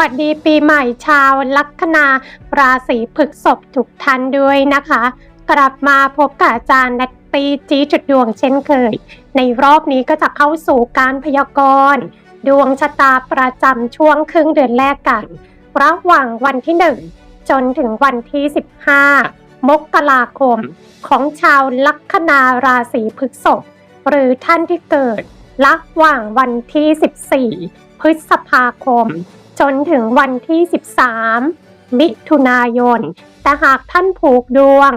วัสดีปีใหม่ชาวลัคนาราศีพฤษภทุกท่านด้วยนะคะ กลับมาพบกับอาจารย์นัตตีจีจุดดวงเช่นเคย ในรอบนี้ก็จะเข้าสู่การพยากรณ์ดวงชะตาประจำช่วงครึ่งเดือนแรกกัน ระหว่างวันที่ 1 จนถึงวันที่ 15 มกราคมของชาวลัคนาราศีพฤษภหรือท่านที่เกิดระหว่างวันที่ 14 พฤษภาคม จนถึงวันที่ 13 มิถุนายน แต่หากท่านผูกดวง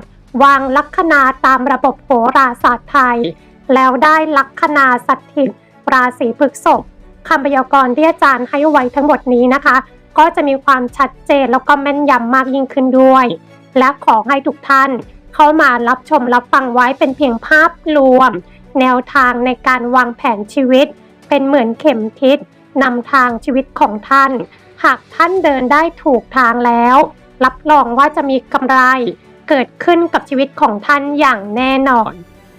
วางลัคนาตามระบบโหราศาสตร์ไทย แล้วได้ลัคนาสถิตราศีพฤษภคำพยากรณ์ที่อาจารย์ให้ไว้ทั้งหมดนี้นะคะ ก็จะมีความชัดเจนแล้วก็แม่นยำมากยิ่งขึ้นด้วย และขอให้ทุกท่านเข้ามารับชมรับฟังไว้เป็นเพียงภาพรวม แนวทางในการวางแผนชีวิต เป็นเหมือนเข็มทิศ นำทางชีวิตของท่าน หากท่านเดินได้ถูกทางแล้ว รับรองว่าจะมีกำไรเกิดขึ้นกับชีวิตของท่านอย่างแน่นอน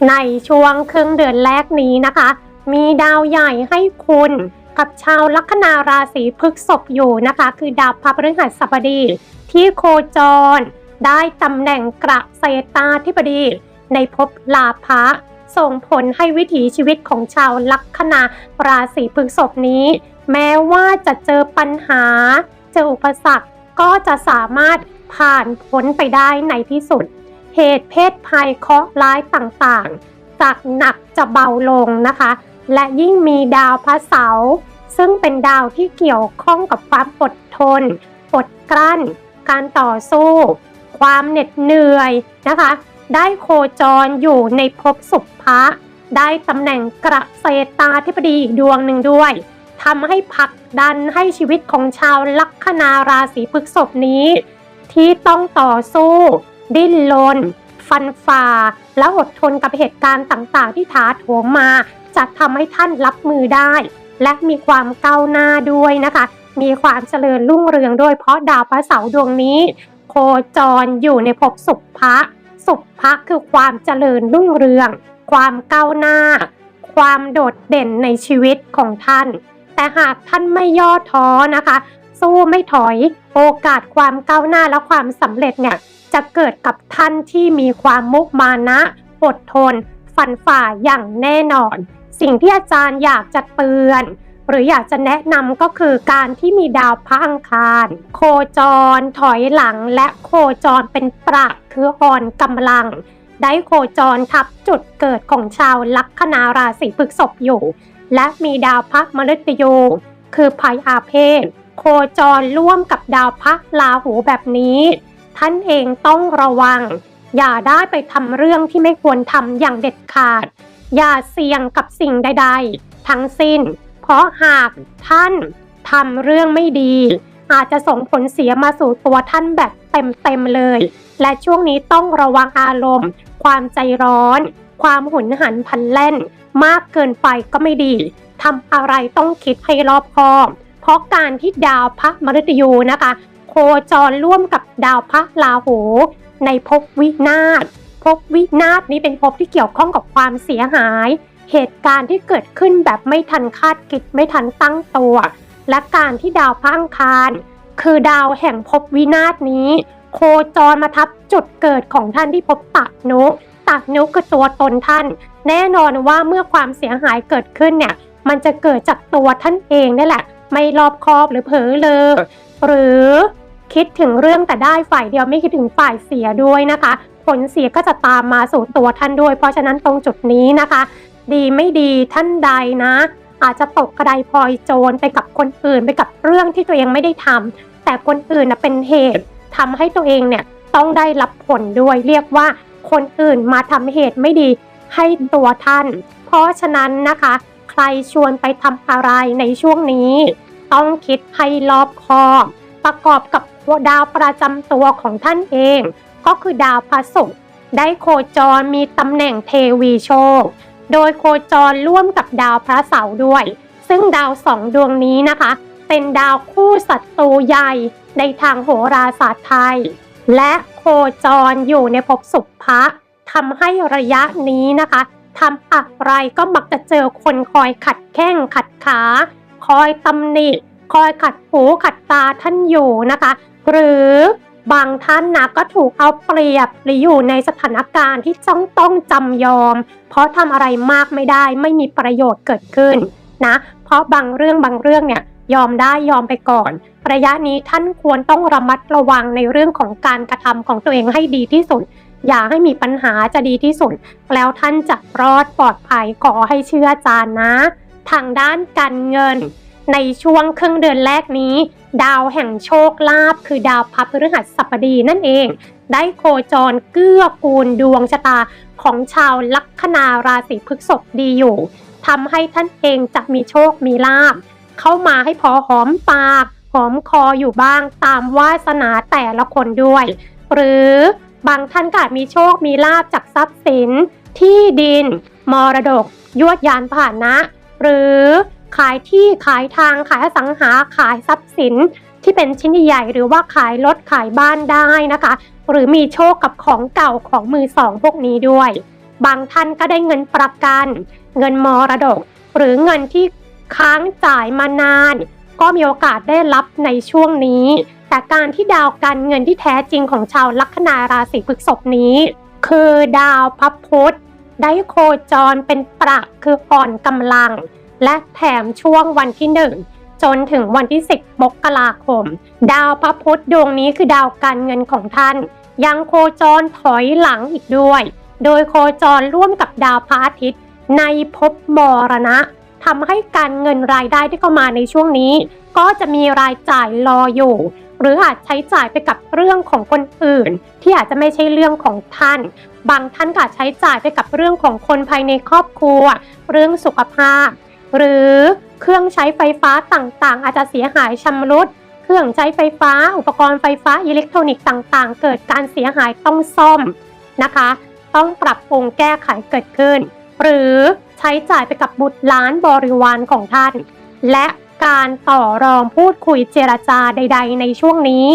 ในช่วงครึ่งเดือนแรกนี้นะคะ มีดาวใหญ่ให้คุณกับชาวลัคนาราศีพฤษภอยู่นะคะ คือดาวพระพฤหัสบดี ที่โคจร ได้ตำแหน่งกระเซตาธิบดี ในภพลาภะ ส่งผลให้วิถีชีวิตของชาวลัคนาราศีพฤษภนี้ แม้ว่าจะเจอปัญหา เจออุปสรรคก็จะสามารถผ่านพ้นไปได้ในที่สุด เหตุเพศภัยเคราะห์ร้ายต่างๆ จากหนักจะเบาลงนะคะ และยิ่งมีดาวพระเสาร์ซึ่งเป็นดาวที่เกี่ยวข้องกับความอดทน อดกลั้น การต่อสู้ ความเหน็ดเหนื่อยนะคะ ได้โคจรอยู่ในภพสุภะได้ตำแหน่งกระเซตาธิบดีอีกดวงหนึ่งด้วยทำให้ผลักดันให้ชีวิตของชาวลัคนาราศีพฤษภนี้ ที่ต้องต่อสู้ ดิ้นรนฟันฝ่า และอดทนกับเหตุการณ์ต่างๆ ที่ท้าโถมมา จะทำให้ท่านรับมือได้ และมีความก้าวหน้าด้วยนะคะ มีความเจริญรุ่งเรืองด้วยเพราะดาวพระเสาร์ดวงนี้ โคจรอยู่ในภพสุภะ สุภะคือความเจริญรุ่งเรือง ความก้าวหน้า ความโดดเด่นในชีวิตของท่าน แต่หากท่านไม่ย่อท้อนะคะ สู้ไม่ถอย โอกาสความก้าวหน้าและความสำเร็จเนี่ยจะเกิดกับท่านที่มีความมุมานะอดทน ฝันฝ่าอย่างแน่นอน สิ่งที่อาจารย์อยากจะเตือน หรืออยากจะแนะนำก็คือการที่มีดาวพระอังคาร โคจร ถอยหลังและโคจรเป็นประคืออ่อนกำลัง ได้โคจรทับจุดเกิดของชาวลัคนาราศีพฤษภอยู่ และมีดาวพระมฤตยูคือภัยอาเพศโคจรร่วมกับดาวพระราหูแบบนี้ ท่านเองต้องระวัง อย่าได้ไปทำเรื่องที่ไม่ควรทำอย่างเด็ดขาด อย่าเสี่ยงกับสิ่งใด ๆ ทั้งสิ้น เพราะหากท่านทำเรื่องไม่ดี อาจจะส่งผลเสียมาสู่ตัวท่านแบบเต็มๆเลย และช่วงนี้ต้องระวังอารมณ์ ความใจร้อน ความหุนหันพลันแล่น มากเกินไปก็ไม่ดีทำอะไรต้องคิดให้รอบคอบ เพราะการที่ดาวพระมฤตยูนะคะ โคจรร่วมกับดาวพระราหูในภพวินาศภพวินาศนี้เป็นภพที่เกี่ยวข้องกับความเสียหาย เหตุการณ์ที่เกิดขึ้นแบบไม่ทันคาดคิดไม่ทันตั้งตัว และการที่ดาวพังคาร คือดาวแห่งภพวินาศนี้ โคจรมาทับจุดเกิดของท่านที่ภพตัดนุตัดนุคือตัวตนท่าน แน่นอนว่าเมื่อความเสียหายเกิดขึ้นเนี่ย มันจะเกิดจากตัวท่านเองนี่แหละ ไม่รอบคอบหรือเผลอเลย หรือคิดถึงเรื่องแต่ได้ฝ่ายเดียวไม่คิดถึงฝ่ายเสียด้วยนะคะ ผลเสียก็จะตามมาสู่ตัวท่านด้วย เพราะฉะนั้นตรงจุดนี้นะคะ ดีไม่ดีท่านใดนะ อาจจะตกกระไดพลอยโจรไปกับคนอื่นไปกับเรื่องที่ตัวเองไม่ได้ทำแต่คนอื่นนะเป็นเหตุทำให้ตัวเองเนี่ยต้องได้รับผลด้วยเรียกว่าคนอื่นมาทำเหตุไม่ดีให้ตัวท่าน เพราะฉะนั้นนะคะ ใครชวนไปทำอะไรในช่วงนี้ ต้องคิดให้รอบคอบประกอบกับดาวประจำตัวของท่านเอง ก็คือดาวพระศุกร์ได้โคจรมีตำแหน่งเทวีโชค โดยโคจรร่วมกับดาวพระเสาร์ด้วย ซึ่งดาวสองดวงนี้นะคะ เป็นดาวคู่ศัตรูใหญ่ในทางโหราศาสตร์ไทย และโคจรอยู่ในภพสุภะทำให้ระยะนี้นะคะทำอะไรก็มักจะเจอคนคอยขัดแข้งขัดขา คอยตำหนิ คอยขัดหูขัดตาท่านอยู่นะคะ หรือ บางท่านนะก็ถูกเอาเปรียบหรืออยู่ในสถานการณ์ที่ต้องต้องจำยอม เพราะทำอะไรมากไม่ได้ไม่มีประโยชน์เกิดขึ้นนะ เพราะบางเรื่องบางเรื่องเนี่ยยอมได้ยอมไปก่อน ระยะนี้ท่านควรต้องระมัดระวังในเรื่องของการกระทำของตัวเองให้ดีที่สุด อย่าให้มีปัญหาจะดีที่สุด แล้วท่านจะรอดปลอดภัยขอให้เชื่ออาจารย์นะ ทางด้านการเงิน ในช่วงครึ่งเดือนแรกนี้ ดาวแห่งโชคลาภคือดาวพับพฤหัสบดีนั่นเอง ได้โคจรเกื้อกูลดวงชะตาของชาวลัคนาราศีพฤษภดีอยู่ทำให้ท่านเองจะมีโชคมีลาภเข้ามาให้พอหอมปากหอมคออยู่บ้างตามวาสนาแต่ละคนด้วย หรือบางท่านก็อาจมีโชคมีลาบจากทรัพย์สิน ที่ดิน มรดก ยวดยานผ่านนะ หรือ ขายที่ขายทางขายอสังหาขายทรัพย์สินที่เป็นชิ้นใหญ่หรือว่าขายรถขายบ้านได้นะคะ หรือมีโชคกับของเก่าของมือสองพวกนี้ด้วย บางท่านก็ได้เงินประกัน เงินมรดก หรือเงินที่ค้างจ่ายมานาน ก็มีโอกาสได้รับในช่วงนี้ แต่การที่ดาวการเงินที่แท้จริงของชาวลัคนาราศีพฤษภนี้ คือดาวพระพุธได้โคจรเป็นประคืออ่อนกำลัง และแถมช่วงวันที่หนึ่งจนถึงวันที่ 10 มกราคม ดาวพระพุธดวงนี้คือดาวการเงินของท่าน ยังโคจรถอยหลังอีกด้วย โดยโคจรร่วมกับดาวพระอาทิตย์ ในภพมรณะทำให้การเงินรายได้ที่เข้ามาในช่วงนี้ ก็จะมีรายจ่ายรออยู่ หรืออาจใช้จ่ายไปกับเรื่องของคนอื่น ที่อาจจะไม่ใช่เรื่องของท่าน บางท่านก็อาจใช้จ่ายไปกับเรื่องของคนภายในครอบครัว เรื่องสุขภาพ หรือเครื่องใช้ไฟฟ้าต่างๆ อาจจะเสียหายชำรุด เครื่องใช้ไฟฟ้า อุปกรณ์ไฟฟ้าอิเล็กทรอนิกส์ต่างๆ เกิดการเสียหายต้องซ่อมนะคะ ต้องปรับปรุงแก้ไขเกิดขึ้น หรือใช้จ่ายไปกับบุตรล้านบริวารของท่าน และการต่อรองพูดคุยเจรจาใด ๆ ในช่วงนี้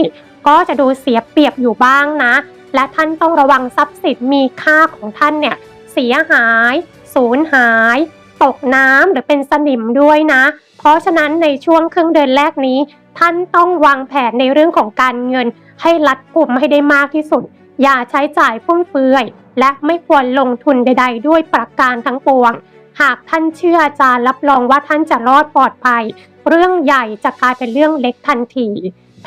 ก็จะดูเสียเปรียบอยู่บ้างนะ และท่านต้องระวังทรัพย์สินมีค่าของท่านเนี่ยเสียหาย สูญหาย ตกน้ำหรือเป็นสนิมด้วยนะ เพราะฉะนั้นในช่วงครึ่งเดือนแรกนี้ ท่านต้องวางแผนในเรื่องของการเงิน ให้รัดกุมให้ได้มากที่สุด อย่าใช้จ่ายฟุ่มเฟือย และไม่ควรลงทุนใด ๆ ด้วยประการทั้งปวง หากท่านเชื่ออาจารย์รับรองว่าท่านจะรอดปลอดภัย เรื่องใหญ่จะกลายเป็นเรื่องเล็กทันที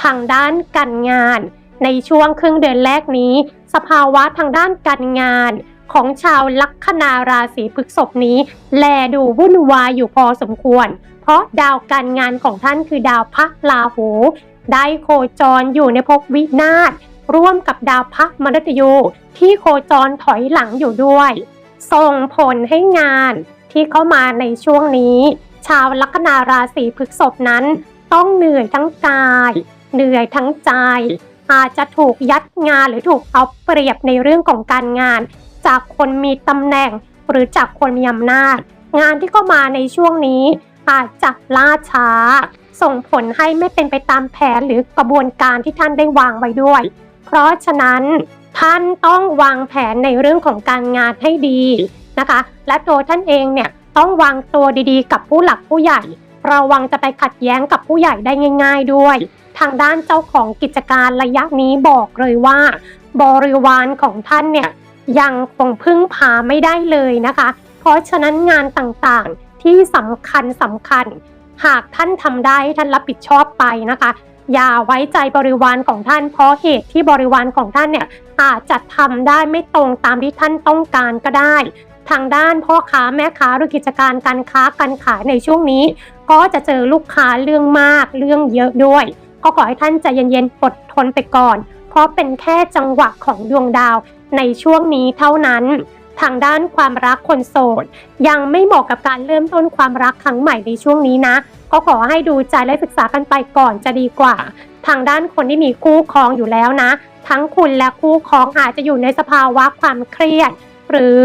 ทางด้านการงาน ในช่วงครึ่งเดือนแรกนี้ สภาวะทางด้านการงาน ของชาวลัคนาราศีพฤษภนี้ แลดูวุ่นวายอยู่พอสมควร เพราะดาวการงานของท่านคือดาวพระราหู ได้โคจรอยู่ในภพวินาศร่วมกับดาวพระมฤตยู ที่โคจรถอยหลังอยู่ด้วย ส่งผลให้งานที่เข้ามาในช่วงนี้ ชาวลัคนาราศีพฤษภนั้น ต้องเหนื่อยทั้งกาย เหนื่อยทั้งใจอาจจะถูกยัดงานหรือถูกเอาเปรียบในเรื่องของการงาน จากคนมีตำแหน่ง หรือจากคนมีอำนาจ งานที่เข้ามาในช่วงนี้อาจจะล่าช้า ส่งผลให้ไม่เป็นไปตามแผนหรือกระบวนการที่ท่านได้วางไว้ด้วย เพราะฉะนั้นท่านต้องวางแผนในเรื่องของการงานให้ดีนะคะ และตัวท่านเองเนี่ยต้องวางตัวดีๆ กับผู้หลักผู้ใหญ่ ระวังจะไปขัดแย้งกับผู้ใหญ่ได้ง่าย ๆ ด้วย ทางด้านเจ้าของกิจการระยะนี้บอกเลยว่า บริวารของท่านเนี่ย ยังคงพึ่งพาไม่ได้เลยนะคะ เพราะฉะนั้นงานต่างๆที่สำคัญสำคัญ หากท่านทำได้ท่านรับผิดชอบไปนะคะ อย่าไว้ใจบริวารของท่าน เพราะเหตุที่บริวารของท่านเนี่ยอาจจะทำได้ไม่ตรงตามที่ท่านต้องการก็ได้ ทางด้านพ่อค้าแม่ค้าหรือกิจการการค้าการขายในช่วงนี้ ก็จะเจอลูกค้าเรื่องมากเรื่องเยอะด้วย ก็ขอให้ท่านใจเย็นๆอดทนไปก่อน เพราะเป็นแค่จังหวะของดวงดาว ในช่วงนี้เท่านั้น ทางด้านความรักคนโสด ยังไม่เหมาะกับการเริ่มต้นความรักครั้งใหม่ในช่วงนี้นะ ก็ขอให้ดูใจและศึกษากันไปก่อนจะดีกว่า ทางด้านคนที่มีคู่ครองอยู่แล้วนะ ทั้งคุณและคู่ครองอาจจะอยู่ในสภาวะความเครียด หรือ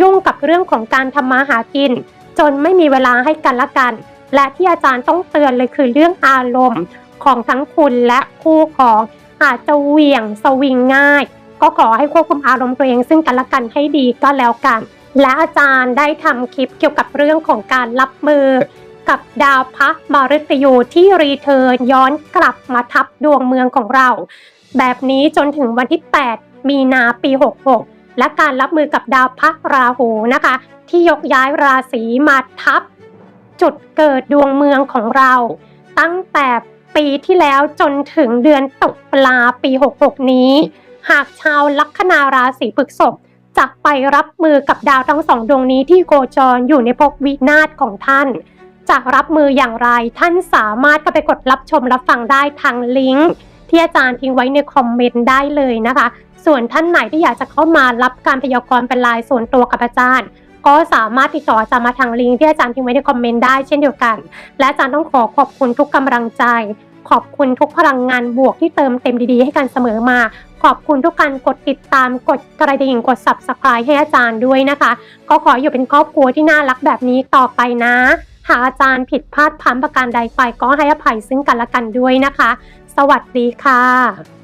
ยุ่งกับเรื่องของการทำมาหากิน จนไม่มีเวลาให้กันละกัน และที่อาจารย์ต้องเตือนเลยคือเรื่องอารมณ์ของทั้งคุณและคู่ครองอาจจะเหวี่ยงสวิงง่าย ก็ขอให้ควบคุมอารมณ์ตัวเองซึ่งกันและกันให้ดีก็แล้วกัน และอาจารย์ได้ทำคลิปเกี่ยวกับเรื่องของการรับมือ กับดาวพระมฤตยูที่รีเทิร์นย้อนกลับมาทับดวงเมืองของเรา แบบนี้จนถึงวันที่ 8 มีนาปี 66 และการรับมือกับดาวพระราหูนะคะ ที่ยกย้ายราศีมาทับ จุดเกิดดวงเมืองของเรา ตั้งแต่ปีที่แล้วจนถึงเดือนตุลาปี 66 นี้ หากชาวลัคนาราศีพฤษภจะไปรับมือกับดาวทั้งสองดวงนี้ที่โคจรอยู่ในภพวินาศของท่าน จะรับมืออย่างไรท่านสามารถเข้าไปกดรับชมรับฟังได้ทางลิงก์ที่อาจารย์ทิ้งไว้ในคอมเมนต์ได้เลยนะคะ ส่วนท่านไหนที่อยากจะเข้ามารับการพยากรณ์เป็นรายส่วนตัวกับอาจารย์ ก็สามารถติดต่ออาจารย์มาทางลิงก์ที่อาจารย์ทิ้งไว้ในคอมเมนต์ได้เช่นเดียวกัน และอาจารย์ต้องขอขอบคุณทุกกำลังใจขอบคุณทุกพลังงานบวกที่เติมเต็มดีๆ ให้กันเสมอมา ขอบคุณทุกการกดติดตามกดกระดิ่งกด subscribe ให้อาจารย์ด้วยนะคะ ก็ขออยู่เป็นครอบครัวที่น่ารักแบบนี้ต่อไปนะ หากอาจารย์ผิดพลาดพัมประการใดไปก็ให้อภัยซึ่งกันและกันด้วยนะคะ สวัสดีค่ะ